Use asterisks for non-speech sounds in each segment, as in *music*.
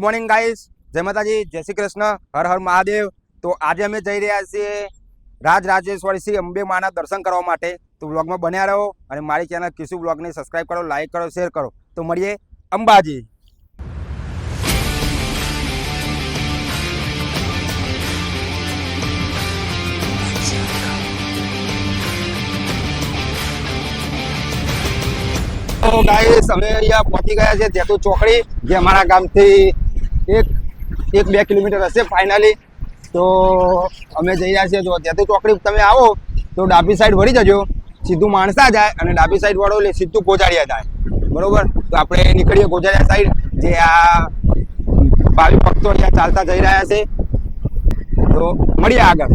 Good morning guys જય માતાજી. જય શ્રી કૃષ્ણ. હર હર મહાદેવ. તો આજે અમે જઈ રહ્યા છીએ રાજ શ્રી અંબે માના દર્શન કરવા માટે. તો બ્લોગમાં બન્યા રહો અને મારી ચેનલ કિશુ બ્લોગને સબસ્ક્રાઈબ કરો લાઈક કરો શેર કરો. તો મળીએ અંબાજી. અમે અહીંયા પહોંચી ગયા છે જેતુ ચોકડી, જે અમારા ગામથી એક એક બે કિલોમીટર હશે ફાઇનલી તો અમે જઈ રહ્યા છીએ. જો અત્યારથી ચોકડી તમે આવો, તો ડાબી સાઈડ વળી જજો. સીધું માણસા જાય અને ડાબી સાઈડ વાળો એટલે સીધું ગોજારિયા જાય. બરોબર? તો આપણે નીકળીએ ગોજારિયા સાઈડ જે આ ભાવિ ભક્તો અહીંયા ચાલતા જઈ રહ્યા છે. તો મળીએ આગળ.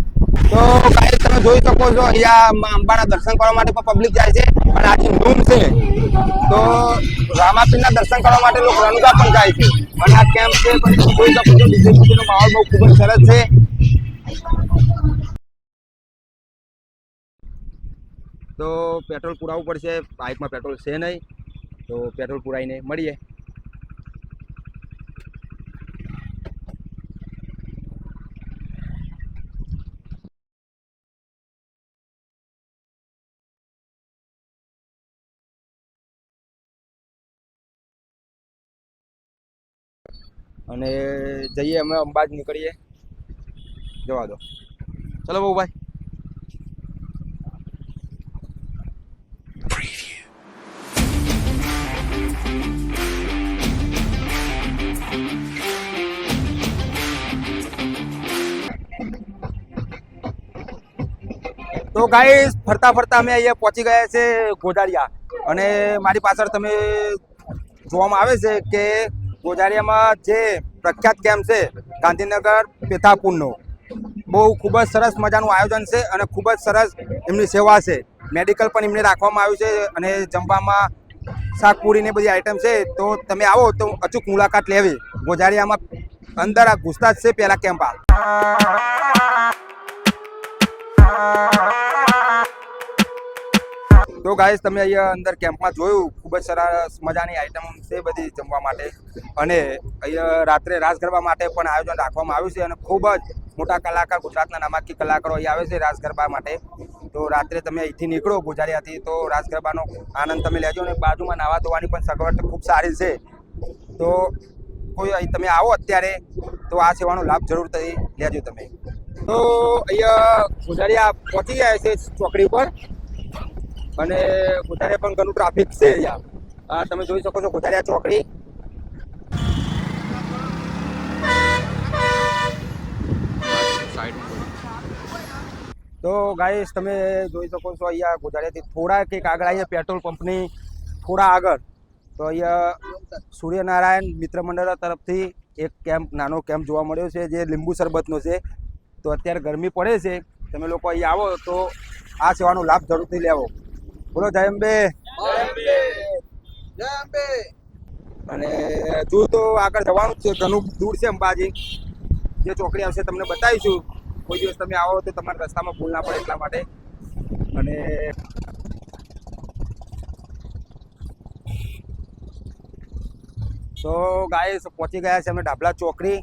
તો કાલે તમે જોઈ શકો છો, અહીંયા અંબાના દર્શન કરવા માટે પણ પબ્લિક જાય છે, અને આજે ધૂમ છે. તો રામાપીરના દર્શન કરવા માટે લોકો રણુજા પણ જાય છે. અને આ કેમ્પ છે, પણ જોઈ શકો છો ડીજેપીનો માહોલ બહુ ખૂબ જ સરસ છે. તો પેટ્રોલ પુરાવવું પડશે, બાઇકમાં પેટ્રોલ છે નહીં. તો પેટ્રોલ પુરાવીને મળીએ. અને જઈએ અમે અંબાજ નીકળીએ. જવા દો. ચલો બહુ ભાઈ તો ગાઈ ફરતા ફરતા અમે અહીંયા પહોંચી ગયા છે ગોજારિયા અને મારી પાછળ તમે જોવામાં આવે છે કે ગોજારિયામાં જે પ્રખ્યાત કેમ્પ છે, ગાંધીનગર પેથાપુરનો. બહુ ખૂબ જ સરસ મજાનું આયોજન છે અને ખૂબ જ સરસ એમની સેવા છે. મેડિકલ પણ એમને રાખવામાં આવ્યું છે અને જમવામાં શાકપુરીને બધી આઈટમ છે. તો તમે આવો તો અચૂક મુલાકાત લેવી. ગોજારિયામાં અંદર આ ઘૂસતા જ છે પહેલા કેમ્પ તો ગાઈસ તમે અહીંયા અંદર કેમ્પમાં જોયું, ખૂબ જ સરસ મજાની આઈટમ છે બધી જમવા માટે. અને અહીંયા રાત્રે રાસ ગરબા માટે પણ આયોજન રાખવામાં આવ્યું છે અને ખૂબ જ મોટા કલાકાર, ગુજરાતના નામાંકિત કલાકારો અહીં આવે છે રાસ ગરબા માટે. તો રાત્રે તમે અહીંથી નીકળો ગુજારિયાથી તો રાસ ગરબાનો આનંદ તમે લેજો અને બાજુમાં નાવા ધોવાની પણ સગવડ ખૂબ સારી છે. તો કોઈ અહીં તમે આવો અત્યારે, તો આ સેવાનો લાભ જરૂર થઈ લેજો તમે. તો અહીંયા ગુજારિયા પહોંચી ગયા છે ચોકડી પર અને ગોધારિયા પણ ઘણું ટ્રાફિક છે અહીંયા તમે જોઈ શકો છો ગોધારિયા ચોકડી. તો ગાઈસ તમે જોઈ શકો છો અહીંયા ગોધારિયાથી થોડા કંઈક આગળ અહીંયા પેટ્રોલ પંપની થોડા આગળ. તો અહીંયા સૂર્યનારાયણ મિત્ર મંડળ તરફથી એક કેમ્પ, નાનો કેમ્પ જોવા મળ્યો છે, જે લીંબુ શરબતનો છે. તો અત્યારે ગરમી પડે છે. તમે લોકો અહીંયા આવો તો આ સેવાનો લાભ જરૂરથી લેવો. બોલો જય અંબે અને હજુ તો આગળ જવાનું છે ઘણું દૂર છે અંબાજી. જે ચોકડી આવશે તમને બતાવીશું. કોઈ દિવસ તમે આવો તો તમારા રસ્તામાં ભૂલ ના પડે એટલા માટે. અને તો ગાય પહોંચી ગયા છે અમે ડાબલા ચોકડી.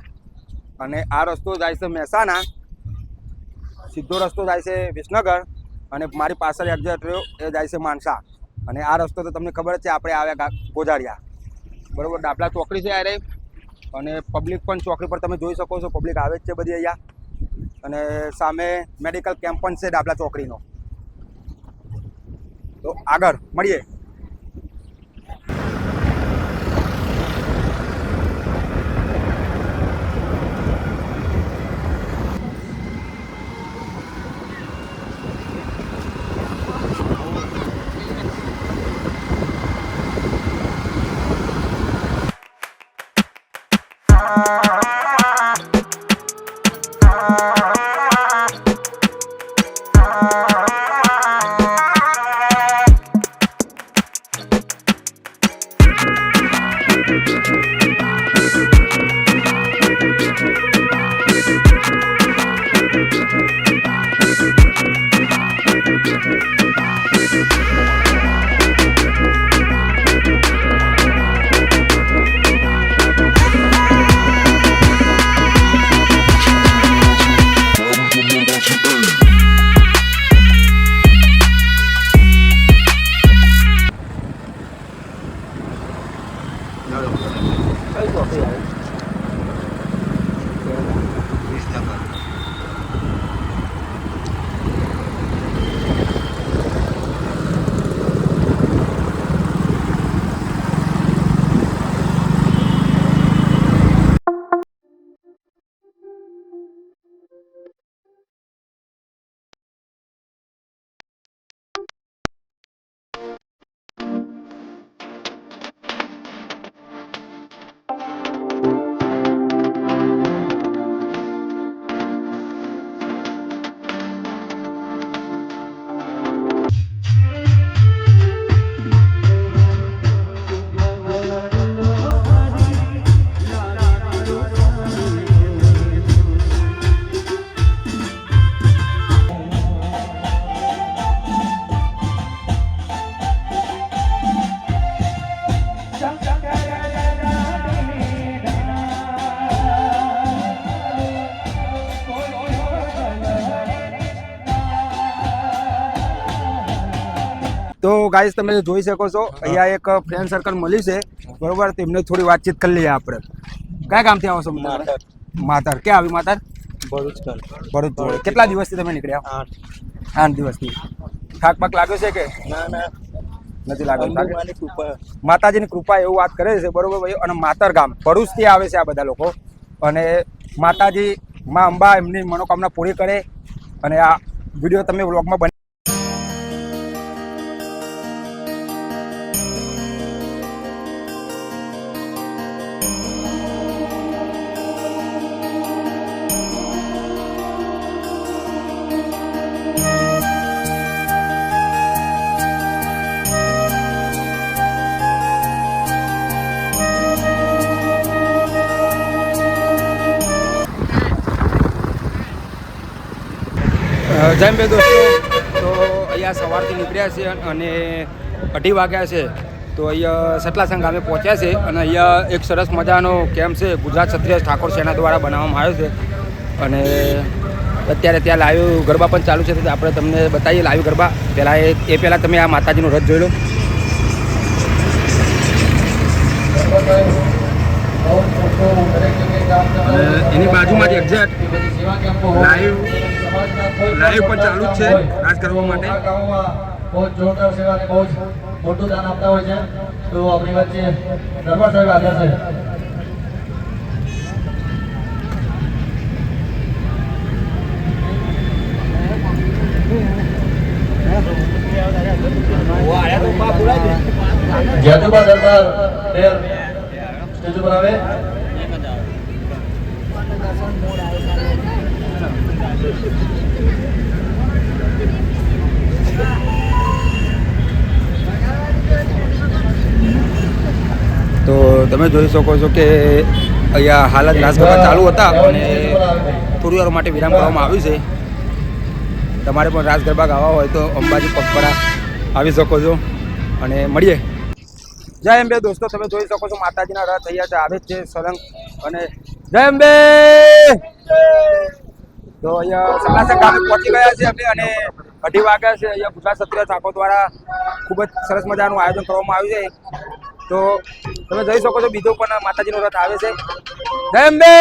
અને આ રસ્તો જાય છે મહેસાણા. સીધો રસ્તો જાય છે વિસનગર. અને મારી પાછળ એક્ઝેક્ટ રહ્યો એ જાય છે માનસા. અને આ રસ્તો તો તમને ખબર છે, આપણે આવ્યા ગોજારિયા બરાબર, ડાબલા ચોકડી છે અરે અને પબ્લિક પણ ચોકડી પર તમે જોઈ શકો છો પબ્લિક આવે જ છે બધી અહીંયા. અને સામે મેડિકલ કેમ્પ પણ છે ડાબલા ચોકડીનો. તો આગળ, મળીએ. ગાઈસ તમે જોઈ શકો છો અહીંયા એક ફ્રેન્ડ સર્કલ મળ્યું છે. બરોબર તેમને થોડી વાતચીત કરી લઈએ આપણે. કયા ગામથી આવો છો માતાર? ક્યાં આવી માતર? ભરૂચ ભરૂચ કેટલા દિવસથી તમે નીકળ્યા? આઠ. આઠ દિવસથી. થાક પાક લાગ્યો છે કે? ના ના. નથી? અંબુમાની માતાજીની કૃપા એવું વાત કરે છે બરોબર ભાઈ અને માતર ગામ. ભરૂચથી આવે છે આ બધા લોકો. અને માતાજી માં અંબા એમની મનોકામના પૂરી કરે. અને આ વીડિયો તમે વ્લોગમાં બની બે દોસ્તો. તો અહીંયા સવારથી નીકળ્યા છે અને અઢી વાગ્યા છે. તો અહીંયા સતલાસંગ ગામે પહોંચ્યા છે અને અહીંયા એક સરસ મજાનો કેમ્પ છે, ગુજરાત ક્ષત્રિય ઠાકોર સેના દ્વારા બનાવવામાં આવ્યો છે. અને અત્યારે ત્યાં લાઈવ ગરબા પણ ચાલુ છે, તો આપણે તમને બતાવીએ લાઈવ ગરબા. પહેલાં એ એ પહેલાં તમે આ માતાજીનો રથ જોઈ લો. એની બાજુમાં જ એક્ઝેક્ટ લાઈવ લાઈવ પણ ચાલુ જ છે, રાજ કરવા માટે. બહુ જોરદાર સેવા બહુ મોટું દાન આપતા હોય છે. તો આપણી વચ્ચે દરબાર સાહેબ હાજર છે જ્યાદુબા દરબાર તેર સ્ટેજ ઉપર આવે તો તમે જોઈ શકો છો કે અહીંયા હાલ જ રાસ ચાલુ હતા અને થોડી માટે વિરામ કરવામાં આવ્યું છે. તમારે પણ રાસ ગરબા ગાવા હોય તો અંબાજી પગપરા આવી શકો છો. અને મળીએ. જય અંબે દોસ્તો, તમે જોઈ શકો છો માતાજીના રથ અહીંયા છે આવે છે સળંગ અને જય અંબે! તો અહીંયા સલાસર ગામે પહોંચી ગયા છે અમે અને અઢી વાગ્યા છે અહીંયા ગુજરાત સત્ર ઠાકોર દ્વારા ખૂબ જ સરસ મજાનું આયોજન કરવામાં આવ્યું છે. તો તમે જોઈ શકો છો બીજો પણ માતાજીનો રથ આવે છે. જય અંબે!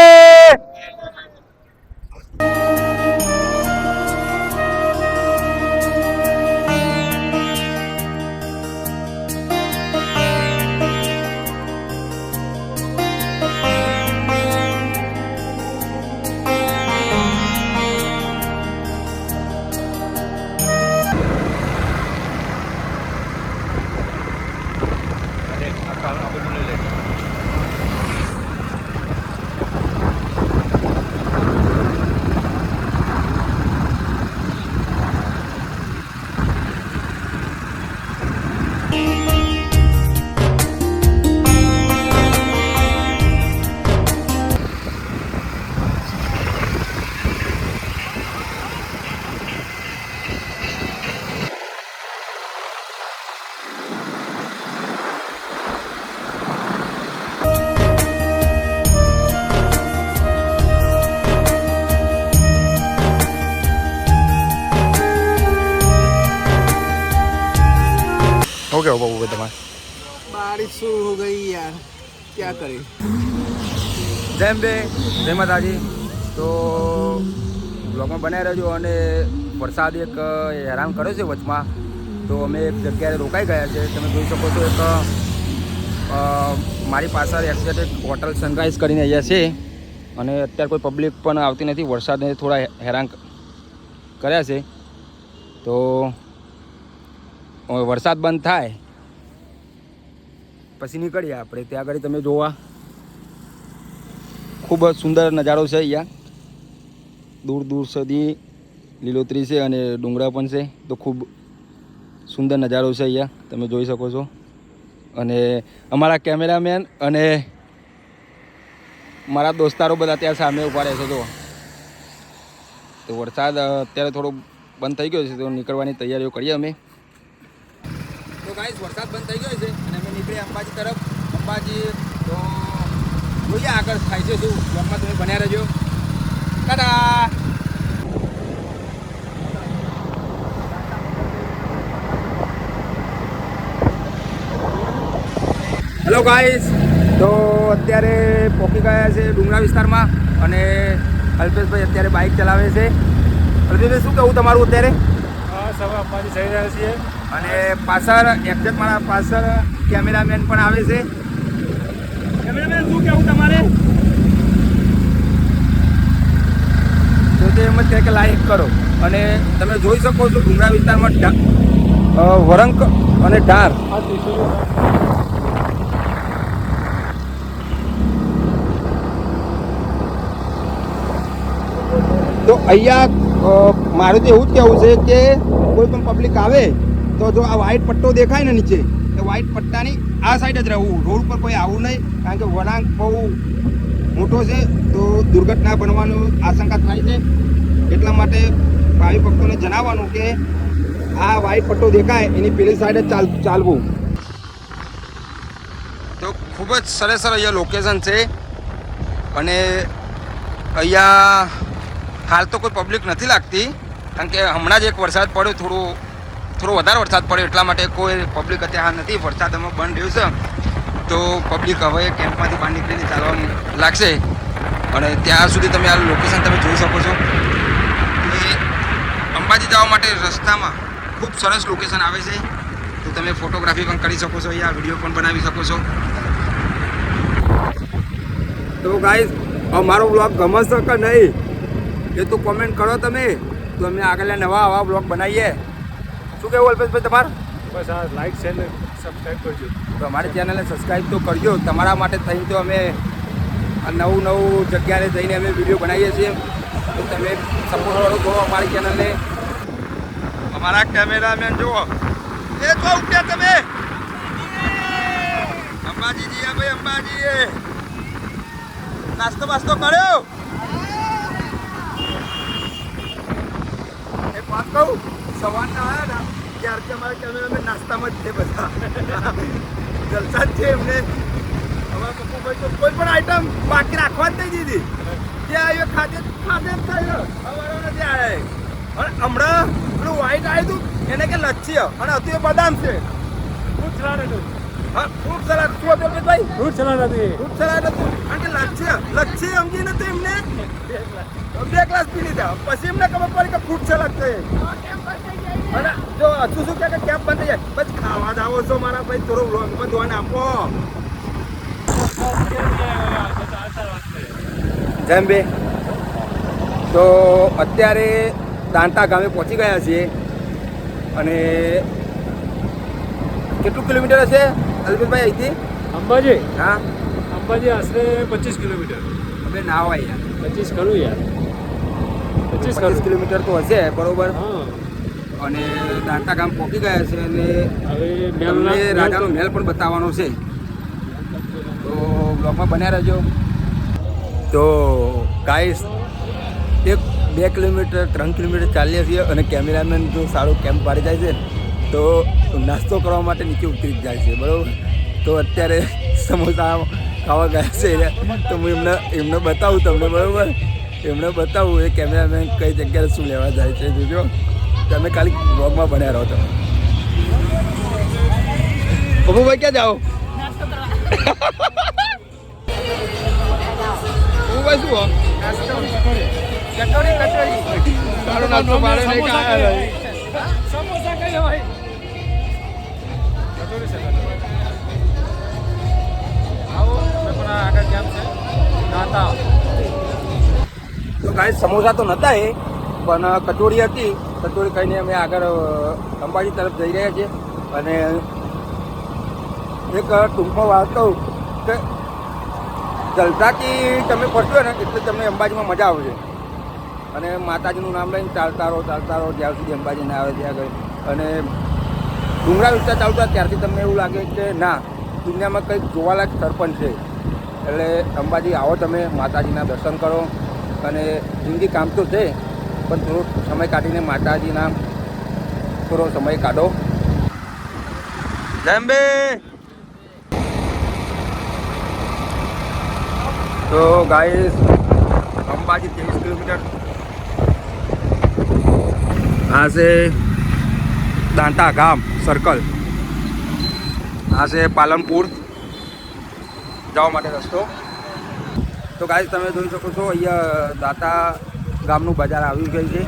જય બે, જય માતાજી. તો બ્લોગમાં બનાવી રહ્યો અને વરસાદ એક હેરાન કર્યો છે વચમાં. તો અમે એક જગ્યાએ રોકાઈ ગયા છે. તમે જોઈ શકો છો એક મારી પાછળ એક્ઝેક્ટ એક હોટલ સનરાઈઝ કરીને અહીંયા છે. અને અત્યારે કોઈ પબ્લિક પણ આવતી નથી. વરસાદને થોડા હેરાન કર્યા છે. તો વરસાદ બંધ થાય. પછી નીકળીએ આપણે. ત્યાં આગળ તમે જોવા. ખૂબ જ સુંદર નજારો છે અહીંયા. દૂર દૂર સુધી લીલોતરી છે અને ડુંગરા પણ છે, તો ખૂબ સુંદર નજારો છે અહીંયા, તમે જોઈ શકો છો. અને અમારા કેમેરામેન અને મારા દોસ્તારો બધા ત્યાં સામે ઊભા રહે છે જો તો વરસાદ અત્યારે થોડો બંધ થઈ ગયો છે, તો નીકળવાની તૈયારીઓ કરીએ અમે. તો ગાઈસ વરસાદ બંધ થઈ ગયો છે અને અમે નીકળ્યા અંબાજી તરફ. અંબાજી જોઈએ આગળ થાય છે શું બ્લોગમાં તમે બન્યા રહેજો. ટાટા! હેલો ગાઈસ તો અત્યારે પહોંચી ગયા છે ડુંગરા વિસ્તારમાં અને અલ્પેશભાઈ અત્યારે બાઇક ચલાવે છે. અલ્પેશભાઈ શું કહું તમારું અત્યારે? સવા આપવાની જઈ રહ્યા છીએ. અને પાછળ એક્ઝેક્ટ મારા પાછળ કેમેરામેન પણ આવે છે. કેમેરામેન શું કહેવું તમારે? તો એમ જ કહે કે લાઈક કરો. અને તમે જોઈ શકો છો ડુંગરા વિસ્તારમાં વરંક અને ઢાર તો અહીંયા મારું એવું જ કહેવું છે કે કોઈ પણ પબ્લિક આવે, તો જો આ વ્હાઈટ પટ્ટો દેખાય ને નીચે, તો વ્હાઈટ પટ્ટાની આ સાઈડ જ રહેવું. રોડ પર કોઈ આવવું નહીં, કારણ કે વળાંક બહુ મોટો છે, તો દુર્ઘટના બનવાનું આશંકા થાય છે. એટલા માટે ભાવિ ભક્તોને જણાવવાનું કે આ વ્હાઈટ પટ્ટો દેખાય, એની પેલી સાઈડે ચાલ ચાલવું. તો ખૂબ જ સરસ અહીંયા લોકેશન છે. અને અહીંયા હાલ તો કોઈ પબ્લિક નથી લાગતી, કારણ કે હમણાં જ એક વરસાદ પડ્યો, થોડો થોડો વધારે વરસાદ પડ્યો, એટલા માટે કોઈ પબ્લિક અત્યારે નથી. વરસાદ અમે બંધ રહ્યું છે. તો પબ્લિક હવે કેમ્પમાંથી બહાર નીકળીને ચાલવાનું લાગશે. અને ત્યાં સુધી તમે આ લોકેશન તમે જોઈ શકો છો. અંબાજી જવા માટે રસ્તામાં ખૂબ સરસ લોકેશન આવે છે. તો તમે ફોટોગ્રાફી પણ કરી શકો છો અહીંયા વીડિયો પણ બનાવી શકો છો. તો ગાઈઝ અમારો બ્લોગ ગમે છે કે નહીં એ તો કોમેન્ટ કરો તમે. તો અમે આગળ નવા આવા બ્લોગ બનાવીએ. શું કહેવું અલ્પેશભાઈ તમારે? બસ આ લાઈક શેર ને સબસ્ક્રાઈબ કરજો. તો અમારી ચેનલને સબસ્ક્રાઈબ તો કરજો. તમારા માટે થઈને તો અમે આ નવું નવું જગ્યાએ જઈને અમે વીડિયો બનાવીએ છીએ. તો તમે સપોર્ટ કરો અમારી ચેનલને અમારા કેમેરામેન જુઓ. એ તો ઉઠ્યા તમે? અંબાજી આ ભાઈ અંબાજી નાસ્તો બાસ્તો કર્યો? એક વાત કહું, સવારના આવ્યા ને ત્યારથી અમારા કેમેરામેન નાસ્તામાં જ છે બધા. જલસા જ છે એમને. અમારા પપ્પુભાઈ તો કોઈ પણ આઈટમ બાકી રાખવા જ નહીં દીધી. ત્યાં આવ્યો ખાતે ખાતે જ થયો. અમારો નથી આવે અને હમણાં પેલું વ્હાઈટ આવ્યું હતું એને કે લચ્છી અને હતું એ બદામ છે. ફ્રૂટ સલાડ હતું. હા ફ્રૂટ સલાડ. શું હતું ભાઈ ફ્રૂટ સલાડ હતું. ફ્રૂટ સલાડ હતું. અને કે લચ્છી લચ્છી સમજી નથી એમને. બે ગ્લાસ પી લીધા. પછી એમને ખબર પડી કે ફ્રૂટ સલાડ છે. અને જો હજુ શું કે કેમ બંધ થઈ જાય? બસ ખાવા જ આવો છો મારા ભાઈ થોડો વ્લોગમાં ધોન આપો. જેમ બે. તો અત્યારે દાંતા ગામે પહોંચી ગયા છીએ અને કેટલું કિલોમીટર હશે અલ્પેશભાઈ અહીંથી? અંબાજી. હા. અંબાજી આશરે પચીસ કિલોમીટર. અમે ના હોય યાર. પચીસ ખરું યાર. પચીસ પચીસ કિલોમીટર તો હશે બરોબર? અને દાંતા ગામ પહોંચી ગયા છે અને હવે તમને રાજાનો મહેલ પણ બતાવવાનો છે. તો બ્લોગમાં બન્યા રહેજો. તો ગાઈસ બે કિલોમીટર ત્રણ કિલોમીટર ચાલીએ છીએ અને કેમેરામેન જો સારો કેમ્પ પાડી જાય છે તો નાસ્તો કરવા માટે નીચે ઉતરી જાય છે બરાબર? તો અત્યારે સમોસા ખાવા ગયા છે તો હું એમને એમને બતાવું તમને બરાબર? એમને બતાવું એ કેમેરામેન કઈ જગ્યાએ શું લેવા જાય છે જોજો. તમે ખાલી બ્લોગમાં બન્યા રહો તમે. પપ્પુભાઈ ક્યાં જાઓ? પપ્પુભાઈ *laughs* શું કટોરી કચોરી. તારો નાસ્તો પાડે નહીં કે આયા નહીં. સમોસા કઈ હોય? કચોરી છે આવો અમે પણ આગળ કેમ છે? નાતા તો કાંઈ સમોસા તો નહોતા એ પણ કચોરી હતી. કચોરી ખાઈને અમે આગળ અંબાજી તરફ જઈ રહ્યા છીએ. અને એક ટૂંકમાં વાત કહું કે જલસાથી તમે ફરશો ને એટલે તમને અંબાજીમાં મજા આવશે. અને માતાજીનું નામ લઈને ચાલતા રહો ચાલતા રહો, જ્યાં સુધી અંબાજીને આવે ત્યાં આગળ. અને ડુંગરા વિસ્તાર ચાલતા ત્યારથી તમને એવું લાગે કે ના, દુનિયામાં કંઈક જોવાલાયક સ્થળ પણ છે. એટલે અંબાજી આવો તમે, માતાજીના દર્શન કરો. અને જિંદગી કામ તો છે, પણ થોડો સમય કાઢીને માતાજીના થોડો સમય કાઢો. જમ્બે તો ગાઈસ, અંબાજી ત્રેવીસ કિલોમીટર આ છે દાંતા ગામ સર્કલ આ છે પાલનપુર. જવા માટે રસ્તો. તો ગાય તમે જોઈ શકો છો, અહીંયા દાંતા ગામનું બજાર આવી ગયું છે.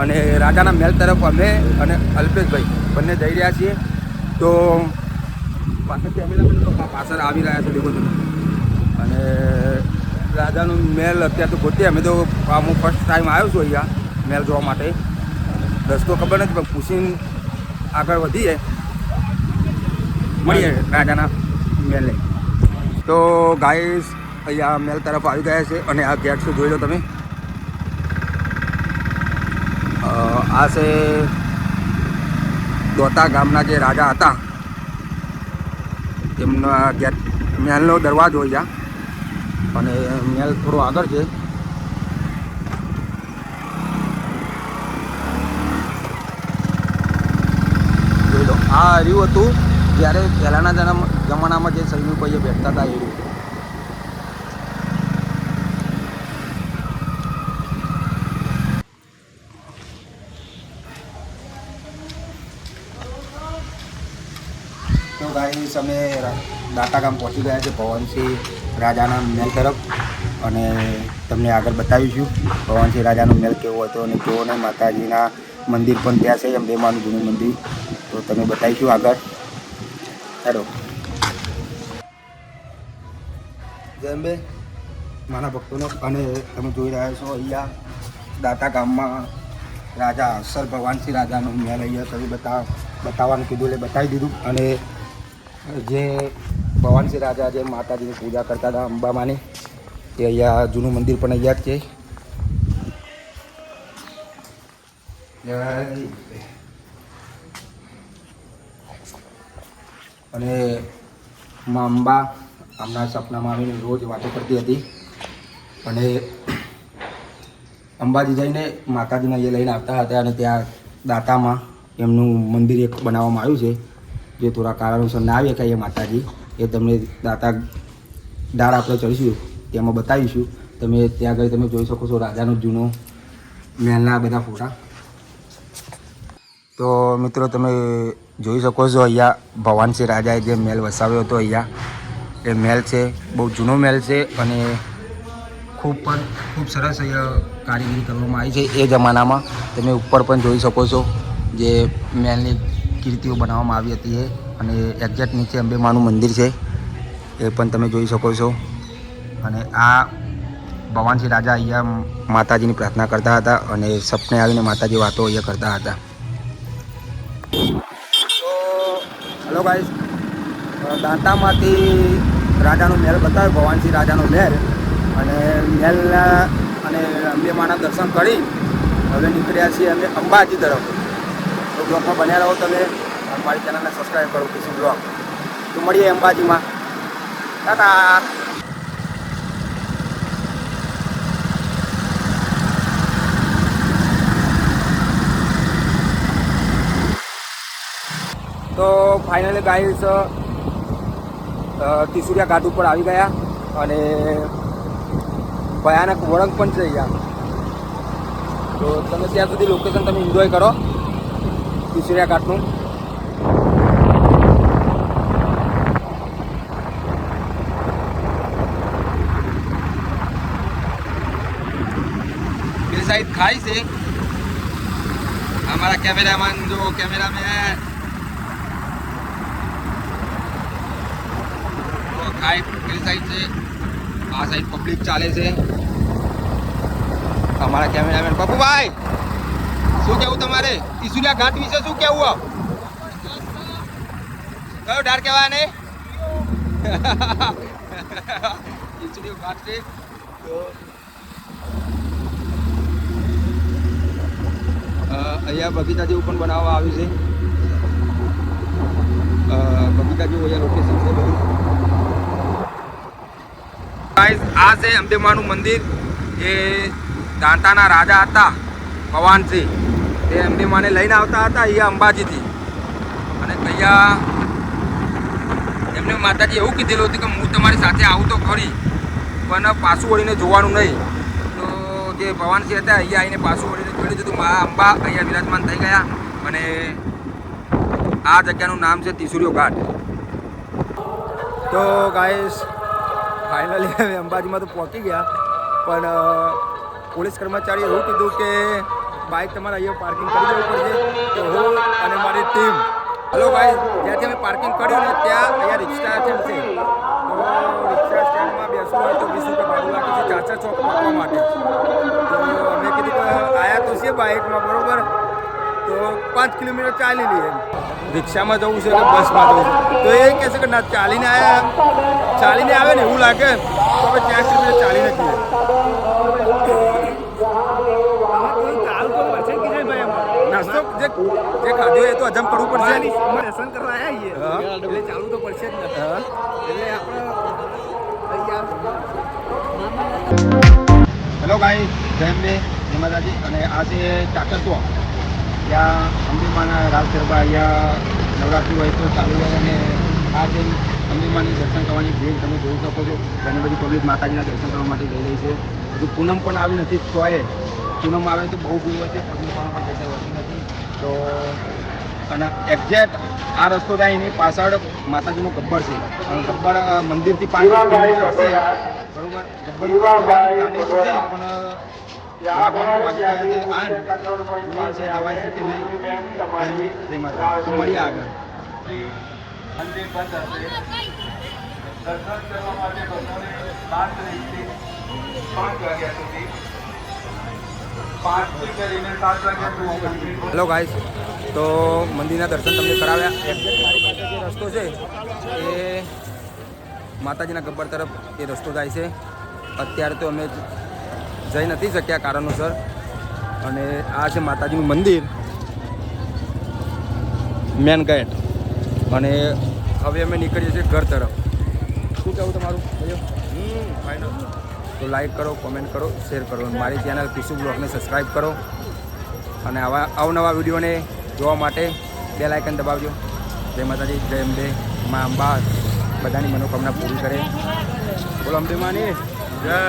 અને રાજાના મહેલ તરફ અમે અને અલ્પેશભાઈ બંને જઈ રહ્યા છીએ. તો પાછળથી અવેલેબલ તો પાછળ આવી રહ્યા છે તમે અને રાજાનું મહેલ અત્યારે તો ગોતે, અમે તો હું ફર્સ્ટ ટાઈમ આવ્યો છું અહીંયા મહેલ જોવા માટે. રસ્તો ખબર નથી, પણ પૂછીને આગળ વધીએ. મળીએ રાજાના મહેલે તો ગાઈસ અહીંયા મેલ તરફ આવી ગયા છે અને આ ગેટ શું જોઈ લો તમે. આ છે દોતા ગામના જે રાજા હતા. તેમના ગેટ મહેલનો દરવાજો અહીંયા. અને મહેલ થોડો આગળ છે જોઈ લો આ હર્યું હતું જ્યારે પહેલાંના જન્મ, જમાનામાં જે સૈનિકો અહીંયા બેઠતા હતા એ રહ્યું. તો ગાઈસ, અમે દાતા ગામ પહોંચી ગયા છે પવનસિંહ રાજાના મહેલ તરફ. અને તમને આગળ બતાવીશું, પવનસિંહ રાજાનો મહેલ કેવો હતો અને કેવો ને માતાજીના મંદિર પણ ત્યાં છે અંબેમાનું જૂનું મંદિર. તો તમે બતાવીશું આગળ. હેલો. જય મારા ભક્તોને અને તમે જોઈ રહ્યા છો અહીંયા દાતા ગામમાં રાજા અસર ભગવાનસિંહ રાજાનું મહેલ અહીંયા તમે બતા બતાવવાનું કીધું એટલે બતાવી દીધું. અને જે ભગવાનસિંહ રાજા જે માતાજીની પૂજા કરતા હતા અંબામાની તે અહીંયા જૂનું મંદિર પણ અહીંયા જ છે. જય અને મા અંબા હમણાં સપનામાં આવીને રોજ વાતો કરતી હતી. અને અંબાજી જઈને માતાજીના એ લઈને આવતા હતા અને ત્યાં દાતામાં એમનું મંદિર એક બનાવવામાં આવ્યું છે. જે થોડા કારણોસર ના આવી શકાય એ માતાજી. એ તમને દાતા દાળ આપણે ચડીશું, તેમાં બતાવીશું. તમે ત્યાં આગળ તમે જોઈ શકો છો રાજાનો જૂનો મહેલના બધા ફોટા. તો મિત્રો તમે જોઈ શકો છો અહીંયા ભવાનસિંહ રાજાએ જે મહેલ વસાવ્યો હતો અહીંયા. એ મહેલ છે, બહુ જૂનો મહેલ છે અને ખૂબ પણ ખૂબ સરસ અહીંયા કારીગરી કરવામાં આવી છે. એ જમાનામાં તમે ઉપર પણ જોઈ શકો છો જે મહેલની કીર્તિઓ બનાવવામાં આવી હતી એ અને એક્ઝેક્ટ નીચે અંબેમાનું મંદિર છે. એ પણ તમે જોઈ શકો છો. અને આ ભવાનસિંહ રાજા અહીંયા માતાજીની પ્રાર્થના કરતા હતા અને સપને આવીને માતાજી વાતો અહીંયા કરતા હતા. હલો ભાઈ દાંતામાંથી રાજાનો મહેલ બતાવ્યો, ભવાનસિંહ રાજાનો મહેલ અને મહેલના અને અંબેમાના દર્શન કરી હવે નીકળ્યા છીએ અમે અંબાજી તરફ. તો બ્લોગમાં બન્યા રહો તમે મારી ચેનલને સબસ્ક્રાઈબ કરો કિશી બ્લોગ. તો મળીએ અંબાજીમાં. ટાટા. તો ફાઇનલી ગાઈસ તિસુરિયા ઘાટ ઉપર આવી ગયા અને ભયાનક વળંગ પણ થઈ ગયા. તો તમે ત્યાં સુધી લોકેશન તમે એન્જોય કરો તિસુરિયા ઘાટનું. સાઈડ ખાઈ છે. અમારા કેમેરામેન જો કેમેરામેન है પેલી સાઈડ છે. આ સાઈડ પબ્લિક ચાલે છે. અમારા કેમેરામેન પપ્પુભાઈ, શું કેવું તમારે? ઈસુરિયા ઘાટ વિશે શું કેવું કયો ડાર કહેવાય ને *laughs* ઘાટ છે. તો અહીંયા બગીચા જેવું પણ બનાવવા આવ્યું છે. બગીચા જેવું અહીંયા લોકેશન છે બધું ગાઈસ આ છે અંબેમાનું મંદિર જે દાંતાના રાજા હતા, ભવાનસિંહ, તે અંબેમાને લઈને આવતા હતા અહીંયા અંબાજીથી. અને અહીંયા એમને માતાજી એવું કીધેલું હતું કે હું તમારી સાથે આવું તો ખરી, પણ પાછું વળીને જોવાનું નહીં. તો જે ભવાનસિંહ હતા અહીંયા આવીને પાછું વળીને જોઈ લીધું મા અંબા અહીંયા વિરાજમાન થઈ ગયા અને આ જગ્યાનું નામ છે તિસુરીઓ ઘાટ. તો ગાઈસ ફાઇનલી અમે *laughs* અંબાજીમાં તો પહોંચી ગયા. પણ પોલીસ કર્મચારીએ એવું કીધું કે બાઇક તમારે અહીંયા પાર્કિંગ કરી દેવું પડશે. તો હું અને મારી ટીમ હલો ભાઈ જ્યાંથી અમે પાર્કિંગ કર્યું ને ત્યાં અહીંયા રિક્ષા છે તો રિક્ષા સ્ટેન્ડમાં બેસવું હોય તો વીસ રૂપિયા ભાડું લાગે છે ચાર ચાર ચોક પકડવા માટે તો અમે કીધું કે આયા તો છે બાઇકમાં બરોબર તો પાંચ કિલોમીટર ચાલી લઈએ રિક્ષામાં જવું છે કે બસમાં જવું છે. તો એ કહેશે કે ના ચાલીને આવ્યા ચાલીને આવે ને એવું લાગે તો હવે ત્યાં કિલોમીટર ચાલીને જઈએ નાસ્તો જે જે ખાધું એ તો હજમ કરવું પડશે. દર્શન કરવા આવ્યા. એટલે ચાલુ તો પડશે જ એટલે આપણે હેલો ભાઈ જય અંબે જય માતાજી. અને આ છે ચાકરતો ત્યાં અંબેમાના રાસ ગરબા અહીંયા નવરાત્રિ હોય તો ચાલુ હોય અને આ જે અંબેમાની દર્શન કરવાની ભીડ તમે જોઈ શકો છો. ઘણી બધી પબ્લિક માતાજીના દર્શન કરવા માટે જઈ રહી છે. હજુ પૂનમ પણ આવી નથી તોય પૂનમ આવે તો બહુ ભીડ હોય છે પબ્લિક પણ જગ્યા હોતી નથી. તો અને એક્ઝેક્ટ આ રસ્તો થાય એની પાછળ માતાજીનો ગબ્બર છે. અને ગબ્બર મંદિરથી પાંચ બરોબર ગબ્બર પણ આગળ મંદિર બંધ હેલો ગાઈસ, તો મંદિરના દર્શન તમને કરાવ્યા. જે રસ્તો છે, એ માતાજીના ગબ્બર તરફ એ રસ્તો જાય છે. અત્યારે તો અમે જઈ નથી શક્યા કારણોસર. અને આ છે માતાજીનું મંદિર. Main gate. અને હવે અમે નીકળીએ છીએ ઘર તરફ. શું કહેવું તમારું ફાઇનલ તો લાઈક કરો કોમેન્ટ કરો શેર કરો. મારી ચેનલ કિશુ બ્લોગને સબસ્ક્રાઈબ કરો. અને આવા અવનવા વિડીયોને જોવા માટે બે લાઇકન દબાવજો. જય માતાજી જય અંબે મા અંબા. બધાની મનોકામના પૂરી કરે. બોલો અંબે માની. જય.